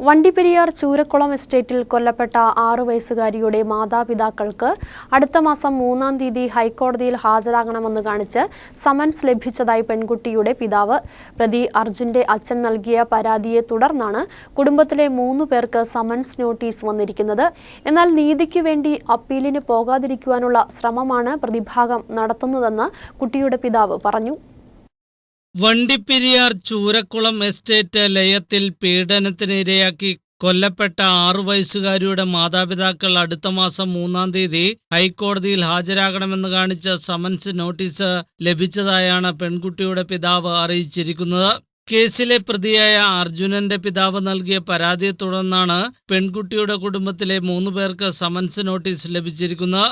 വണ്ടിപ്പെരിയാർ ചൂരക്കുളം എസ്റ്റേറ്റിൽ കൊല്ലപ്പെട്ട ആറു വയസ്സുകാരിയുടെ മാതാപിതാക്കൾക്ക് അടുത്ത മാസം മൂന്നാം തീയതി ഹൈക്കോടതിയിൽ ഹാജരാകണമെന്ന് കാണിച്ച് സമൻസ് ലഭിച്ചതായി പെൺകുട്ടിയുടെ പിതാവ്. പ്രതി അർജുന്റെ അച്ഛൻ നൽകിയ പരാതിയെ തുടർന്നാണ് കുടുംബത്തിലെ മൂന്നു പേർക്ക് സമൻസ് നോട്ടീസ് വന്നിരിക്കുന്നത്. എന്നാൽ നീതിക്ക് വേണ്ടി അപ്പീലിന് പോകാതിരിക്കുവാനുള്ള ശ്രമമാണ് പ്രതിഭാഗം നടത്തുന്നതെന്ന് കുട്ടിയുടെ പിതാവ് പറഞ്ഞു. വണ്ടിപ്പെരിയാർ ചൂരക്കുളം എസ്റ്റേറ്റ് ലയത്തിൽ പീഡനത്തിനിരയാക്കി കൊല്ലപ്പെട്ട ആറു വയസ്സുകാരിയുടെ മാതാപിതാക്കൾ അടുത്ത മാസം മൂന്നാം തീയതി ഹൈക്കോടതിയിൽ ഹാജരാകണമെന്ന് കാണിച്ച സമൻസ് നോട്ടീസ് ലഭിച്ചതായാണ് പെൺകുട്ടിയുടെ പിതാവ് അറിയിച്ചിരിക്കുന്നത്. കേസിലെ പ്രതിയായ അർജുനന്റെ പിതാവ് നൽകിയ പരാതിയെ തുടർന്നാണ് പെൺകുട്ടിയുടെ കുടുംബത്തിലെ മൂന്നു പേർക്ക് സമൻസ് നോട്ടീസ് ലഭിച്ചിരിക്കുന്നത്.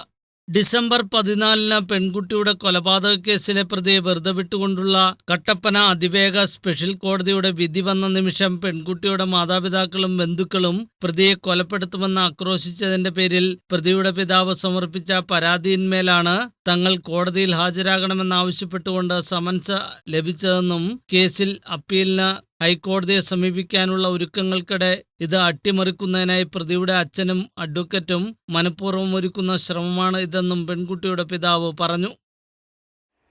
ഡിസംബർ പതിനാലിന് പെൺകുട്ടിയുടെ കൊലപാതക കേസിലെ പ്രതിയെ വെറുതെ വിട്ടുകൊണ്ടുള്ള കട്ടപ്പന അതിവേഗ സ്പെഷ്യൽ കോടതിയുടെ വിധി വന്ന നിമിഷം പെൺകുട്ടിയുടെ മാതാപിതാക്കളും ബന്ധുക്കളും പ്രതിയെ കൊലപ്പെടുത്തുമെന്ന് ആക്രോശിച്ചതിന്റെ പേരിൽ പ്രതിയുടെ പിതാവ് സമർപ്പിച്ച പരാതിയിന്മേലാണ് തങ്ങൾ കോടതിയിൽ ഹാജരാകണമെന്നാവശ്യപ്പെട്ടുകൊണ്ട് സമൻസ് ലഭിച്ചതെന്നും കേസിൽ അപ്പീലിന് ഹൈക്കോടതിയെ സമീപിക്കാനുള്ള ഒരുക്കങ്ങൾക്കിടെ ഇത് അട്ടിമറിക്കുന്നതിനായി പ്രതിയുടെ അച്ഛനും അഡ്വക്കറ്റും മനഃപൂർവം ഒരുക്കുന്ന ശ്രമമാണ് ഇതെന്നും പെൺകുട്ടിയുടെ പിതാവ് പറഞ്ഞു.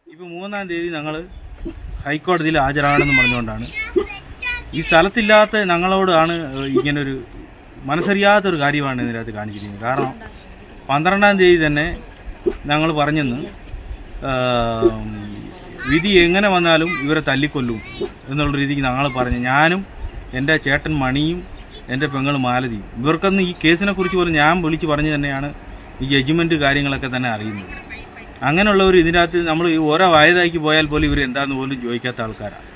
ഇപ്പോൾ മൂന്നാം തീയതി ഞങ്ങൾ ഹൈക്കോടതിയിൽ ഹാജരാകണമെന്ന് പറഞ്ഞുകൊണ്ടാണ്. ഈ സ്ഥലത്തില്ലാത്ത ഞങ്ങളോടാണ് ഇങ്ങനൊരു മനസ്സറിയാത്തൊരു കാര്യമാണ് ഇതിനകത്ത് കാണിച്ചിരിക്കുന്നത്. കാരണം പന്ത്രണ്ടാം തീയതി തന്നെ ഞങ്ങൾ പറഞ്ഞെന്ന് വിധി എങ്ങനെ വന്നാലും ഇവരെ തല്ലിക്കൊല്ലും എന്നുള്ള രീതിക്ക് ഞങ്ങൾ പറഞ്ഞു. ഞാനും എന്റെ ചേട്ടൻ മണിയും എന്റെ പെങ്ങൾ മാലതിയും. ഇവർക്കൊന്ന് ഈ കേസിനെ കുറിച്ച് പോലും ഞാൻ വിളിച്ച് പറഞ്ഞു തന്നെയാണ് ഈ ജഡ്ജ്മെന്റ് കാര്യങ്ങളൊക്കെ തന്നെ അറിയുന്നത്. അങ്ങനെയുള്ളവർ ഇതിനകത്ത് നമ്മൾ ഓരോ വായതാക്കി പോയാൽ പോലും ഇവർ എന്താണെന്ന് പോലും ചോദിക്കാത്ത ആൾക്കാരാണ്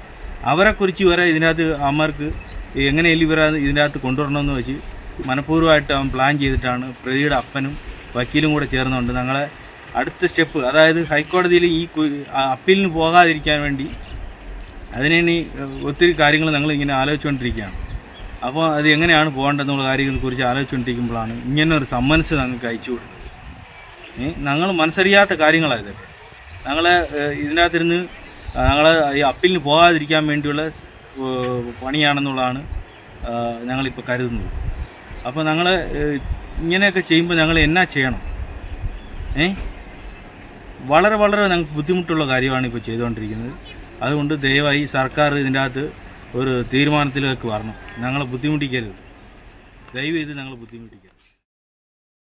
അവരെക്കുറിച്ച് ഇവരെ ഇതിനകത്ത് അമ്മർക്ക് എങ്ങനെയല്ല ഇവരെ ഇതിനകത്ത് കൊണ്ടുവരണമെന്ന് വെച്ച് മനഃപൂർവമായിട്ട് അവൻ പ്ലാൻ ചെയ്തിട്ടാണ് പ്രതിയുടെ അപ്പനും വക്കീലും കൂടെ ചേർന്നുകൊണ്ട് ഞങ്ങളെ അടുത്ത സ്റ്റെപ്പ് അതായത് ഹൈക്കോടതിയിൽ ഈ അപ്പീലിന് പോകാതിരിക്കാൻ വേണ്ടി അതിനെ ഒത്തിരി കാര്യങ്ങൾ ഞങ്ങൾ ഇങ്ങനെ ആലോചിച്ചുകൊണ്ടിരിക്കുകയാണ്. അപ്പോൾ അത് എങ്ങനെയാണ് പോകേണ്ടതെന്നുള്ള കാര്യങ്ങളെക്കുറിച്ച് ആലോചിച്ചുകൊണ്ടിരിക്കുമ്പോഴാണ് ഒരു സമ്മൻസ് ഞങ്ങൾക്ക് അയച്ചു കൊടുക്കുന്നത്. ഞങ്ങൾ മനസ്സറിയാത്ത കാര്യങ്ങളാണ് ഇതൊക്കെ. ഞങ്ങളെ ഇതിനകത്തിരുന്ന് ഞങ്ങൾ ഈ അപ്പീലിന് പോകാതിരിക്കാൻ വേണ്ടിയുള്ള പണിയാണെന്നുള്ളതാണ് ഞങ്ങളിപ്പോൾ കരുതുന്നത്. അപ്പോൾ ഞങ്ങൾ ഇങ്ങനെയൊക്കെ ചെയ്യുമ്പോൾ ഞങ്ങൾ എന്നാ ചെയ്യണം? ഏ വളരെ വളരെ ഞങ്ങൾക്ക് ബുദ്ധിമുട്ടുള്ള കാര്യമാണ് ഇപ്പോൾ ചെയ്തുകൊണ്ടിരിക്കുന്നത്. അതുകൊണ്ട് ദയവായി സർക്കാർ ഇതിന്റെ അകത്ത് ഒരു തീരുമാനത്തിലേക്ക് വരണം. ഞങ്ങളെ ബുദ്ധിമുട്ടിക്കരുത്. ദയവ് ചെയ്ത് ഞങ്ങൾ ബുദ്ധിമുട്ടിക്കരുത്.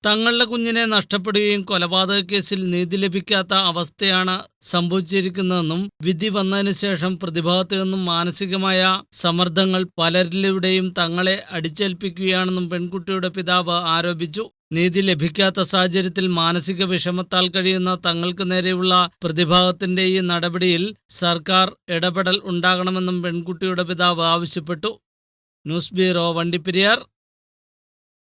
തങ്ങളുടെ കുഞ്ഞിനെ നഷ്ടപ്പെടുകയും കൊലപാതക കേസിൽ നീതി ലഭിക്കാത്ത അവസ്ഥയാണ് സംഭവിച്ചിരിക്കുന്നതെന്നും വിധി വന്നതിന് ശേഷം പ്രതിഭാഗത്തു നിന്നും മാനസികമായ സമ്മർദ്ദങ്ങൾ പലരിലൂടെയും തങ്ങളെ അടിച്ചേൽപ്പിക്കുകയാണെന്നും പെൺകുട്ടിയുടെ പിതാവ് ആരോപിച്ചു. നീതി ലഭിക്കാത്ത സാഹചര്യത്തിൽ മാനസിക വിഷമത്താൽ കഴിയുന്ന തങ്ങൾക്ക് നേരെയുള്ള പ്രതിഭാഗത്തിന്റെ ഈ നടപടിയിൽ സർക്കാർ ഇടപെടൽ ഉണ്ടാകണമെന്നും പെൺകുട്ടിയുടെ പിതാവ് ആവശ്യപ്പെട്ടു. News bureau Vandiperiyar.